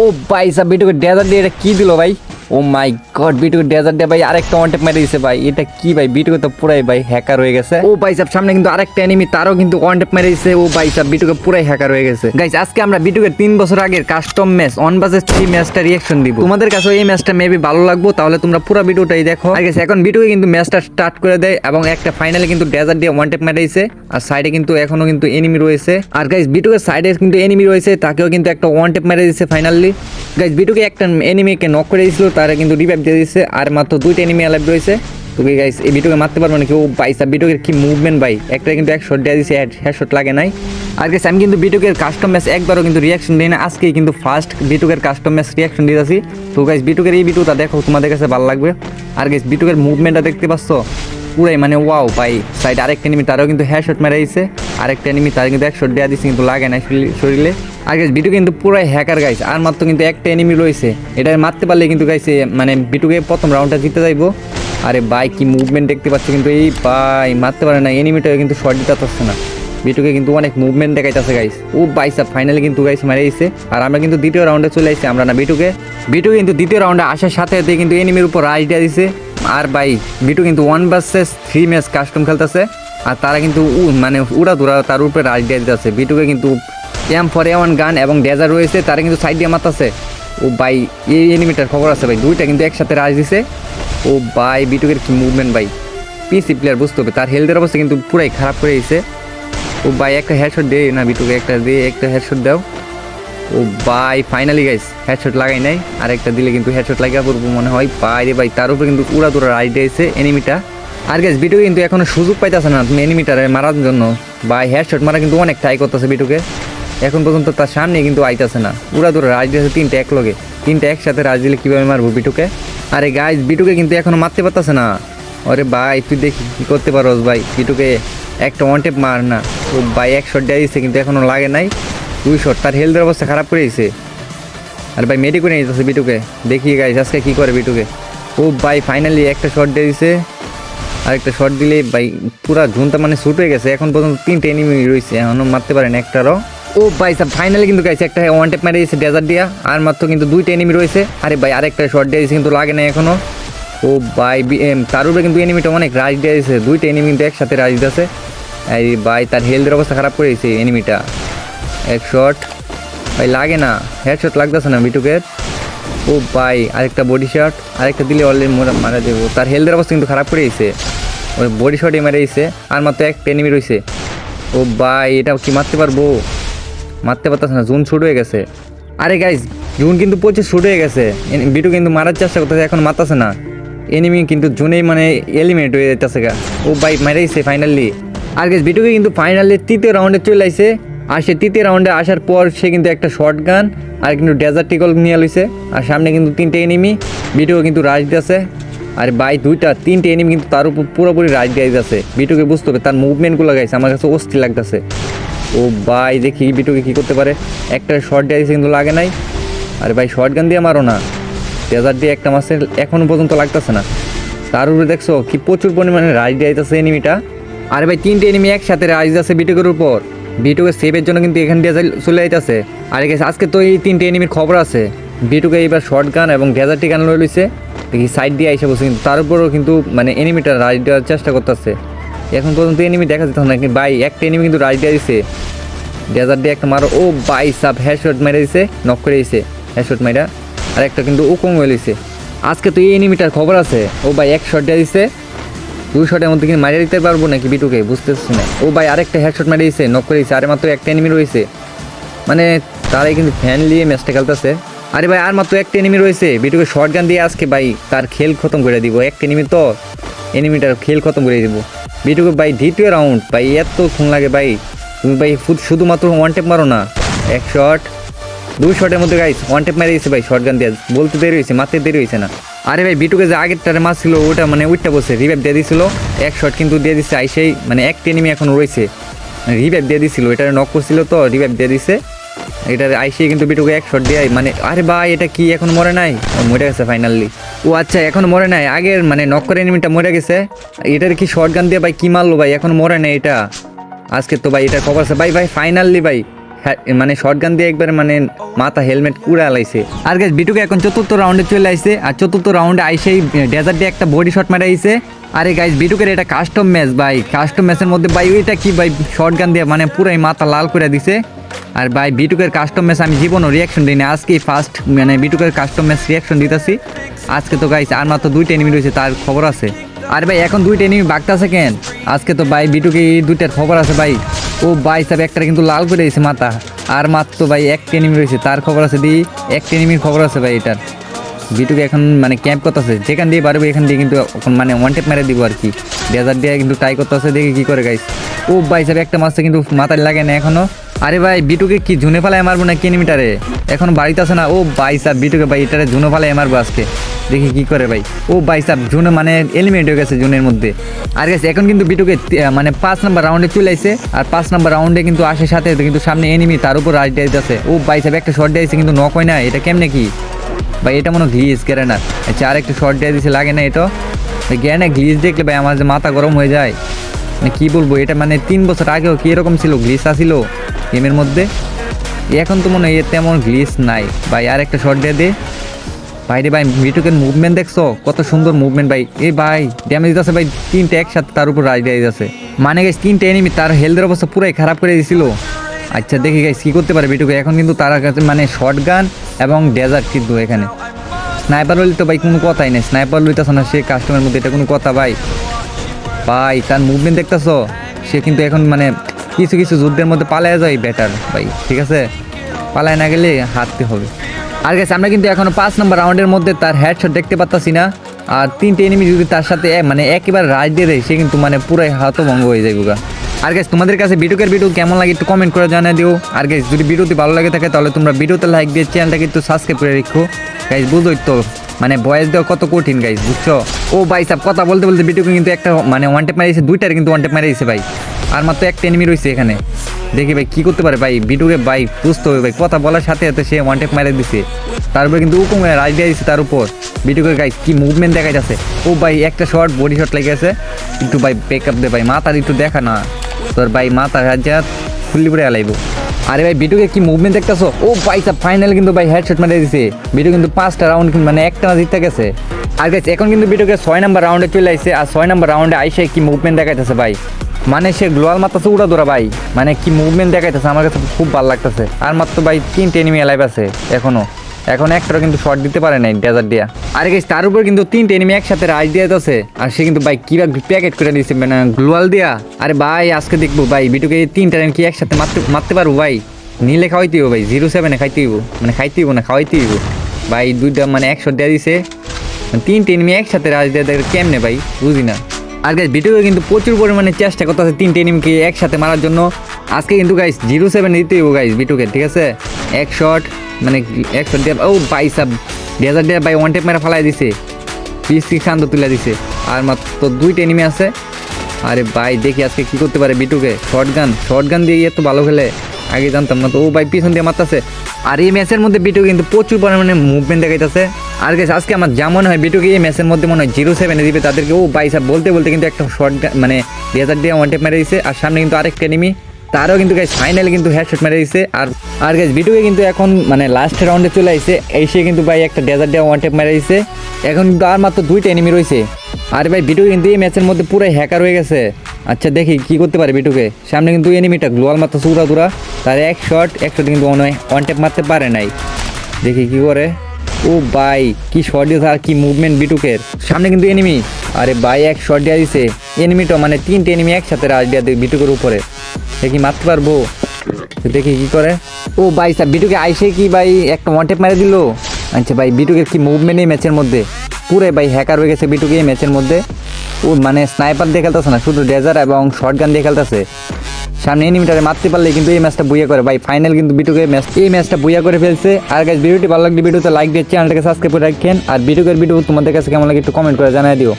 ও ভাই sub বিটুকে dessert দিয়ে এটা কী দিল ভাই? ও মাই গড বিটুকে ডেজার্ট দিয়ে ভাই আরেকটা ওয়ান টেপ মেরে দিছে ভাই। এটা কি ভাই? বিটুকে তো পুরাই ভাই হ্যাকার হয়ে গেছে। ও ভাই সাব সামনে কিন্তু আরেকটা এনিমি তারও কিন্তু ওয়ান টেপ মেরে দিছে। ও ভাই সাব বিটুকে পুরাই হ্যাকার হয়ে গেছে। গাইস আজকে আমরা বিটুকে তিন বছর আগের custom match on badges three ম্যাচটা রিয়াকশন দিব। তোমাদের কাছে এই ম্যাচটা মেবি ভালো লাগবো তাহলে তোমরা পুরো ভিডিওটাই দেখো। আর guys, এখন বিটুকে কিন্তু ম্যাচটা স্টার্ট করে দেয় এবং একটা ফাইনালে কিন্তু ডেজার্ট দিয়ে ওয়ান টেপ মেরে দিছে। আর সাইডে কিন্তু এখনও কিন্তু এনিমি রয়েছে। আর গাইস বিটুকের সাইডে কিন্তু এনিমি রয়েছে তাকেও কিন্তু একটা ওয়ান টেপ মেরে দিছে ফাইনালি গাইস বিটুকে একটা এনিমিকে নক করে দিয়েছিল, তারা কিন্তু রিভাইভ দিয়ে দিয়েছে, আর মাত্র দুইটা এনিমি অ্যালাইভ রয়েছে। তোকে গাইস এই বিটুকে মারতে পারব না কেউ বাইসা বিটুকের কি মুভমেন্ট ভাই? একটা কিন্তু এক শট দিয়ে দিয়েছে হ্যাড শট লাগে নাই। আর গাইস আমি কিন্তু বিটুকের কাস্টম ম্যাচ একবারও কিন্তু রিয়াকশন দিই না। আজকেই কিন্তু ফার্স্ট বিটুকের কাস্টম ম্যাচ রিয়াকশন দিতেছি তো গাইস বিটুকের এই বিটুটা দেখো, তোমাদের কাছে ভালো লাগবে। আর গাইস বিটুকের মুভমেন্টটা দেখতে পাচ্ছ? পুরাই মানে ওয়াও ভাই। সাইড আরেকটা এনিমি তারও কিন্তু হ্যাঁ শট মেরে দিয়েছে। আরেকটা এনিমি তার কিন্তু এক দেওয়া দিয়েছে, কিন্তু লাগে না শরীরে। আর গাইস বিটু কিন্তু পুরাই হ্যাকার গাইস আর মাত্র কিন্তু একটা এনিমি রয়েছে। এটা মারতে পারলে কিন্তু গাইস মানে বিটুকে প্রথম রাউন্ডটা জিতে যাইবো। আরে ভাই, কি মুভমেন্ট দেখতে পাচ্ছি কিন্তু এই ভাই, মারতে পারে না এনিমিটা কিন্তু শর্ট দিতে পারছে না। বিটুকে কিন্তু অনেক মুভমেন্ট দেখাইতেছে গাইস ও বাইসা ফাইনালি কিন্তু গাইস মারে দিয়েছে আর আমরা কিন্তু দ্বিতীয় রাউন্ডে চলে আসছি আমরা না বিটুকে। বিটু কিন্তু দ্বিতীয় রাউন্ডে আসার সাথে সাথে কিন্তু এনিমির উপর রাইড দিয়ে দিছে। আর ভাই, বিটু কিন্তু one versus three match custom খেলতেছে। আর তারা কিন্তু মানে উড়া দুরা তার উপরে রাইড দিয়ে দিতেছে। বিটুকে কিন্তু এম ফর এ ওয়ান গান এবং ডেজার রয়েছে, তারা কিন্তু সাইড দিয়ে মারতেছে। ও ভাই, এই এনিমিটার খবর আছে ভাই, দুইটা কিন্তু একসাথে রাজ দিছে। ও ভাই বিটুকের কি মুভমেন্ট ভাই। পিসি প্লেয়ার বুঝতে হবে, তার হেলথের অবস্থা কিন্তু পুরাই খারাপ করে দিয়েছে ও ভাই, একটা হেডশট দে না বিটুকে একটা দিয়ে একটা হেডশট দাও। ও ভাই ফাইনালি গাইস হেডশট লাগাই নাই আর একটা দিলে কিন্তু হেডশট লাগিয়ে পড়ব মনে হয়। ভাই রে ভাই, তার উপরে কিন্তু উড়া দুরা রাইড দিয়েছে এনিমিটা আর গাইস বিটু কিন্তু এখনও সুযোগ পাইতেছে না, তুমি এনিমিটারে মারার জন্য। ভাই হেডশট মারা কিন্তু অনেক ট্রাই করতেছে বিটুকে এখন পর্যন্ত তার সামনে কিন্তু আইতাছে না। পুরা দূরে রাজ দিয়েছে তিনটে এক লগে তিনটে একসাথে রাজ দিলে কীভাবে মারবো বিটুকে? আরে গাইস বিটুকে কিন্তু এখনও মারতে পারতেছে না। আরে ভাই, তুই দেখি কি করতে পারোস ভাই। বিটুকে একটা ওয়ান টেপ মার না। ও ভাই, এক শট দিয়ে দিচ্ছে কিন্তু এখনও লাগে নাই। দুই শট তার হেলথের অবস্থা খারাপ করে দিয়েছে আর ভাই মেডি করে নিতেছে বিটুকে। দেখি গাইস আজকে কী করে বিটুকে? ও ভাই ফাইনালি একটা শট দিয়ে দিছে। আর একটা শট দিলে ভাই, পুরা ঝুনটা মানে শুট হয়ে গেছে। এখন পর্যন্ত তিনটে এনিমি রয়েছে। এখনও মারতে পারেন একটারও। ও ভাই সাব ফাইনালি কিন্তু গাইছে একটা ওয়ান টেপ মেরে দিয়েছে ডেজার্ট দিয়া। আর মাত্র কিন্তু দুইটা এনিমি রয়েছে। আরে ভাই, আরেকটা শট দিয়ে কিন্তু লাগে না এখনও। ও ভাই তার উপরে কিন্তু এনিমিটা অনেক রাজ দিয়ে দিয়েছে। দুইটা এনিমি কিন্তু একসাথে রাজ দিয়েছে এই ভাই, তার হেলথের অবস্থা খারাপ করে দিয়েছে এনিমিটা এক শট ভাই, লাগে না। হেডশট লাগতেছে না বিটুকের। ও ভাই, আরেকটা বডি শট আরেকটা দিলে অলরেডি মারা দেবো তার হেলথের অবস্থা কিন্তু খারাপ করে দিয়েছে। ওই বডি শটে মেরে দিয়েছে। আর মাত্র একটা এনিমি রয়েছে। ও ভাই, এটা কি মারতে পারব? মারতে পারতেছে না, জুন শুট হয়ে গেছে। আরে গাইজ জুন কিন্তু প্রচুর শুট হয়ে গেছে। বিটু কিন্তু মারার চেষ্টা করতেছে, এখন মারতেছে না। এনিমি কিন্তু জুনেই মানে এলিমিনেট হয়ে যেতেছে গা। ও ভাই মেরেছে ফাইনালি আর গেছ বিটুকে কিন্তু ফাইনালি তৃতীয় রাউন্ডে চলে আসে আর সে তৃতীয় রাউন্ডে আসার পর সে কিন্তু একটা শর্ট গান আর কিন্তু ডেজার্ট টিকল নিয়ে লইছে। আর সামনে কিন্তু তিনটে এনিমি বিটুকে কিন্তু রাজ দিয়েছে আর বাই দুইটা, তিনটে এনিমি কিন্তু তার উপর পুরোপুরি রাজ দিয়ে দিতেছে। বিটুকে বুঝতে হবে, তার মুভমেন্টগুলো গাইছে আমার কাছে অস্থির লাগতেছে। ও ভাই, দেখি বিটুকে কি করতে পারে। একটা শর্ট দিয়ে দিয়েছে কিন্তু লাগে নাই। আরে ভাই শর্ট গান দিয়ে মারো না। ডেজার্ট দিয়ে একটা মাসের এখনও পর্যন্ত লাগতেছে না। তার উপরে দেখছ, কি প্রচুর পরিমাণে রাইড দিতেছে এনিমিটা আরে ভাই, তিনটে এনিমি একসাথে রাইজ আছে বিটুকের উপর। বিটুকে সেভের জন্য কিন্তু এখান দিয়ে চলে যাইতেছে। আরে গেছে আজকে তো এই তিনটে এনিমির খবর আছে। বিটুকে এইবার শর্ট গান এবং ডেজার্টি গান লইছে? দেখি সাইড দিয়ে আইসা বসে কিন্তু তার উপরেও কিন্তু মানে এনিমিটা রাইড দেওয়ার চেষ্টা করতেছে। এখন পর্যন্ত এনিমি দেখা যেত না ভাই, একটা এনিমি কিন্তু রাইড দিয়ে দিছে। ডেজার্ট দিয়ে একটা মারো, ও বাই সাব হেডশট মেরে দিছে নক করে দিছে হেডশট মেরা আর একটা কিন্তু ও কম হয়েছে আজকে তো এই এনিমিটার খবর আছে। ও ভাই এক শট দিয়ে দিছে দুই শটের মধ্যে কিন্তু মারিয়ে দিতে পারব নাকি বিটুকে, বুঝতেছি না। ও ভাই আরেকটা হেডশট মেরে দিছে নক করে দিছে, আরে মাত্র একটা এনিমি রয়েছে। মানে তারাই কিন্তু ফ্যান নিয়ে ম্যাচটা খেলতেছে। আরে ভাই, আর মাত্র একটা এনিমি রয়েছে। বিটুকে শর্ট গান দিয়ে আজকে ভাই তার খেল খতম করে দিব। একটা এনিমি তো এনিমিটার খেল খতম করে দিব। বিটুকে ভাই দ্বিতীয় রাউন্ড ভাই এত খুন লাগে ভাই তুমি ভাই শুধুমাত্র ওয়ান টেপ মারো না। এক শট দুই শটের মধ্যে গাইস ওয়ান টেপ মেরে দিয়েছে ভাই শর্ট গান দিয়ে। বলতে দেরি হয়েছে, মারতে দেরি হয়েছে না। আরে ভাই বিটুকে যে আগেরটারে মাছ ছিল ওটা মানে ওইটা বসে রিভাইভ দিয়ে দিছিল। এক শট কিন্তু দিয়ে দিচ্ছে আইসেই মানে এক টেনিমি এখন রয়েছে। রিভাইভ দিয়ে দিছিল এটা নক করছিল তো রিভাইভ দিয়ে দিছে। এটার আইসে কিন্তু বিটুকে এক শট দিয়ে মানে আরে ভাই এটা কি এখন মরে নাই? ও মরে গেছে ফাইনালি ও আচ্ছা এখন মরে নাই? আগের মানে নক করে এনিমিটা মরে গেছে। এটার কি শর্ট গান দিয়ে ভাই কি মারলো ভাই? এখন মরে নাই এটা। আজকে তো ভাই এটা আছে। ভাই ভাই ফাইনালি ভাই হ্যাঁ, মানে শর্ট গান দিয়ে একবারে মানে মাথা হেলমেট কুড়ে আলাইছে আর গাছ বিটুকে এখন চতুর্থ রাউন্ডে চলে আইছে আর চতুর্থ রাউন্ডে আইসেই ডেজার্ট দিয়ে একটা বডি শট মারা আইছে আরে গাইজ বিটুকের এটা কাস্টম ম্যাচ ভাই। কাস্টম ম্যাচের মধ্যে ভাই ওইটা কি ভাই শর্ট গান দিয়ে মানে পুরাই মাথা লাল করে দিছে। আর ভাই বিটুকের কাস্টম ম্যাচ আমি জীবনও রিয়াকশন দিই না আজকেই ফার্স্ট মানে বিটুকের কাস্টম ম্যাচ রিয়াকশন দিতেছি। আজকে তো গাইস আর মাত্র দুইটা এনিমি রয়েছে, তার খবর আছে। আর ভাই, এখন দুইটা এনিমি বাগতাছে কেন? আজকে তো ভাই বিটুকে এই দুইটার খবর আছে ভাই। ও ভাই, সাহেব, একটা কিন্তু লাল করে দিয়েছে মাথা। আর মাত্র ভাই, একটা এনিমি রয়েছে, তার খবর আছে দি। একটা এনিমির খবর আছে ভাই, এটার। বিটুকে এখন মানে ক্যাম্প করতেছে। যেখান দিয়ে পারবে, এখান দিয়ে কিন্তু মানে ওয়ান টেপ মেরে দিব আর কি। ডেজার্ট দিয়ে কিন্তু ট্রাই করতেছে, দেখি কি করে গাইস ও ভাই, সাহেব, একটা মাছটা কিন্তু মাথায় লাগে না এখনও। আরে ভাই, বিটুকে কি ঝুনে ফেলায় মারবো না কিলোমিটারে এখন বাড়িতে আছে না। ও ভাই সাহেব, বিটুকে ভাই, এটারে ঝুনে ফেলায় মারবো আজকে। দেখি কি করে ভাই। ও ভাই সাহেব, ঝুনে মানে এলিমেন্ট হয়ে গেছে জুনের মধ্যে। আর গেছে এখন কিন্তু বিটুকে মানে পাঁচ নাম্বার রাউন্ডে চলে আইছে। আর পাঁচ নাম্বার রাউন্ডে কিন্তু আসে সাথে কিন্তু সামনে এনিমি তার উপর রাইড দিতেছে। ও ভাই সাহেব, একটা শর্ট দিয়েছে কিন্তু নক হয় না। এটা কেমনে কি? ভাই, এটা মনে গ্লিজ কেরে না। আচ্ছা আর একটু শর্ট দিয়ে দিছে, লাগে না এটা? জ্ঞান গ্লিজ দেখলে ভাই, আমার যে মাথা গরম হয়ে যায়। মানে কি বলব, এটা মানে তিন বছর আগেও কি এরকম ছিল? গ্লিস আসিল? গেমের মধ্যে। এখন তো মনে হয় তেমন গ্লিস নাই। ভাই আর একটা শর্ট দিয়ে দে। ভাই রে ভাই মিটুকের মুভমেন্ট দেখছ? কত সুন্দর মুভমেন্ট ভাই। এ ভাই ড্যামেজ দিতেছে ভাই, তিনটে একসাথে তার উপর রাইড দিয়ে যাচ্ছে মানে গেছে তিনটে এনিমি তার হেলথের অবস্থা পুরাই খারাপ করে দিয়েছিল আচ্ছা দেখি গাইস কি করতে পারে বিটুকে এখন কিন্তু তার কাছে মানে শর্ট গান এবং ডেজার্ট কিন্তু এখানে। স্নাইপার হলে তো ভাই কোনো কথাই নেই। স্নাইপার লইতেছে না সে কাস্টমারের মধ্যে, এটা কোনো কথা ভাই। ভাই, তার মুভমেন্ট দেখতেছো? সে কিন্তু এখন মানে কিছু কিছু যুদ্ধের মধ্যে পালায় যায় বেটার ভাই, ঠিক আছে? পালায় না গেলে হারতে হবে। আর গেছে আমরা কিন্তু এখনও পাঁচ নম্বর রাউন্ডের মধ্যে তার হেডশট দেখতে পাচ্তাছি না। আর তিনটে এনিমি যদি তার সাথে মানে একেবারে রাজ দিয়ে দেয়, সে কিন্তু মানে পুরাই হাতভঙ্গ হয়ে যায় গা আর গেছ তোমাদের কাছে ভিডিওকের ভিডিও কেমন লাগে একটু কমেন্ট করে জানিয়ে দিও। আর গেছ যদি ভিডিওটি ভালো লাগে থাকে, তাহলে তোমরা ভিডিওতে লাইক দিয়ে চ্যানেলটাকে একটু সাবস্ক্রাইব করে রেখো। গাইজ বুঝোই তো মানে বয়স দেওয়া কত কঠিন গাইজ বুঝছ? ও ভাই সাহেব, কথা বলতে বলতে ভিডিওকে কিন্তু একটা মানে ওয়ান টেপ মারিয়েছে, দুইটার কিন্তু ওয়ান টেপ মারিয়েছে ভাই। আর মাত্র একটা এনিমি রয়েছে এখানে। দেখি ভাই, কি করতে পারে? ভাই বিটুকে ভাই বুঝতে হবে ভাই, কথা বলার সাথে সাথে সে ওয়ান টেপ মারিয়ে দিছে। তারপরে কিন্তু উকুম রাজ দিয়ে দিচ্ছে তার উপর। ভিডিওকে গাই কি মুভমেন্ট দেখা যাচ্ছে ও ভাই, একটা শর্ট বডি শট লেগে আছে একটু ভাই ব্রেক আপ দে ভাই মাথার একটু দেখা না। তোর ভাই, মাথা রাজা ফুল্লি পরে আলাইবো। আরে ভাই বিটুকে কি মুভমেন্ট দেখতেছো? ও ভাই সাহেব ফাইনাল কিন্তু ভাই হেডশট মেরে দিছে। বিটু কিন্তু পাঁচটা রাউন্ড মানে একটা না জিততে গেছে। আর গেছে এখন কিন্তু ভিডিওকে ছয় নাম্বার রাউন্ডে চলে আসছে আর ছয় নাম্বার রাউন্ডে আইসে কি মুভমেন্ট দেখাইতেছে ভাই? মানে সে গ্লোয়াল মারতেছে উড়া দৌড়া ভাই। মানে কি মুভমেন্ট দেখাইতেছে, আমার কাছে খুব ভালো লাগতেছে। আর মাত্র ভাই তিনটে এনিমি লাইভ আছে এখনও। এখন একটারও কিন্তু শর্ট দিতে পারে নাই ডেজার্ট দিয়া। আর গেছে তার উপর কিন্তু তিনটে এনিমি একসাথে রাইজ দিয়ে যাচ্ছে। আর সে কিন্তু ভাই কীভাবে প্যাকেট করে দিয়েছে মানে গ্লোয়াল দিয়া। আরে ভাই, আজকে দেখব ভাই বিটুকে তিনটা কি একসাথে মারতে মারতে পারব ভাই? নিলে খাওয়াইতে হইব ভাই জিরো সেভেনে খাইতে হইব। মানে খাইতে হইব না, খাওয়াইতে হইব। ভাই দুইটা মানে একশো দেওয়া দিছে। তিনটে এনিমি একসাথে রাজ দেয় কেমনে ভাই? বুঝি না আর গাইজ ভিডিও কিন্তু প্রচুর পরিমাণে চেষ্টা করতেছে তিনটে এনিমিকে একসাথে মারার জন্য। আজকে কিন্তু গাইজ জিরো সেভেন দিতে হইব গাইজ বিটুকে ঠিক আছে? এক শট মানে এক শট দিয়ে, ও বাই সাব ডেজার দিয়ে ভাই ওয়ান টেপ মেরা ফালাই দিছে। পিসি শান্ত তুলে দিছে। আর মাত্র দুইটা এনিমি আছে। আরে ভাই, দেখি আজকে কি করতে পারে বিটুকে শর্ট গান শর্ট গান দিয়ে এত ভালো খেলে। আগে জানতাম না তো। ও ভাই পিছন দিয়ে মারতেছে। আর এই ম্যাচের মধ্যে বিটু কিন্তু প্রচুর পরিমাণে মুভমেন্ট দেখাইতেছে। আর গেছে আজকে আমার যা মনে হয় বিটুকে এই ম্যাচের মধ্যে মনে হয় জিরো সেভেনে দিবে, তাদেরকে, ও সাহেব, বলতে বলতে কিন্তু একটা শর্ট মানে ডেজার দিয়ে ওয়ান টেপ মেরে দিছে, আর সামনে কিন্তু আরেকটা এনিমি তারও কিন্তু গাইজ ফাইনালে কিন্তু হেডশট মেরে দিছে, আর আর গাইজ বিটুকে কিন্তু এখন মানে লাস্ট রাউন্ডে চলে আসছে এসে কিন্তু ভাই একটা ডেজার্ট দিয়ে ওয়ান টেপ মেরে দিছে, এখন কিন্তু আর মাত্র দুইটা এনিমি রয়েছে আর ভাই বিটু কিন্তু এই ম্যাচের মধ্যে পুরো হ্যাকার হয়ে গেছে। আচ্ছা দেখি কি করতে পারে বিটুকে সামনে কিন্তু এনিমিটা গ্লোয়াল মাত্র সুরা দুরা তার এক শট এক শট কিন্তু ওয়ান টেপ মারতে পারে নাই। দেখি কি করে। ও ভাই, কি শর্ট দিয়েছে আর কি মুভমেন্ট বিটুকের। সামনে কিন্তু এনিমি আরে ভাই, এক শট দিয়ে দিছে। এনিমিটা মানে তিনটে এনিমি একসাথে রাজ দিয়ে বিটুকের উপরে। দেখি মারতে পারব? দেখি কি করে। ও ভাই, স্যার, বিটুকে আইসে কি ভাই, একটা ওয়ান টেপ মেরে দিল? আচ্ছা ভাই, বিটুকের কি মুভমেন্ট এই ম্যাচের মধ্যে? পুরাই ভাই হ্যাকার হয়ে গেছে বিটুকে এই ম্যাচের মধ্যে। ও মানে স্নাইপার দিয়ে খেলতেছে না, শুধু ডেজার এবং শর্ট গান দিয়ে খেলতেছে। সামনে এনিমিটারে মারতে পারলে কিন্তু এই ম্যাচটা বুইয়া করে। ভাই ফাইনাল কিন্তু বিটুকে ম্যাচ এই ম্যাচটা বুইয়া করে ফেলছে। আর গাছ ভিডিওটি ভালো লাগলে ভিডিওতে লাইক দিয়ে চ্যানেলটাকে সাবস্ক্রাইব করে রাখেন। আর বিটুকের ভিডিও তোমাদের কাছে কেমন লাগে একটু কমেন্ট করে জানিয়ে দিও।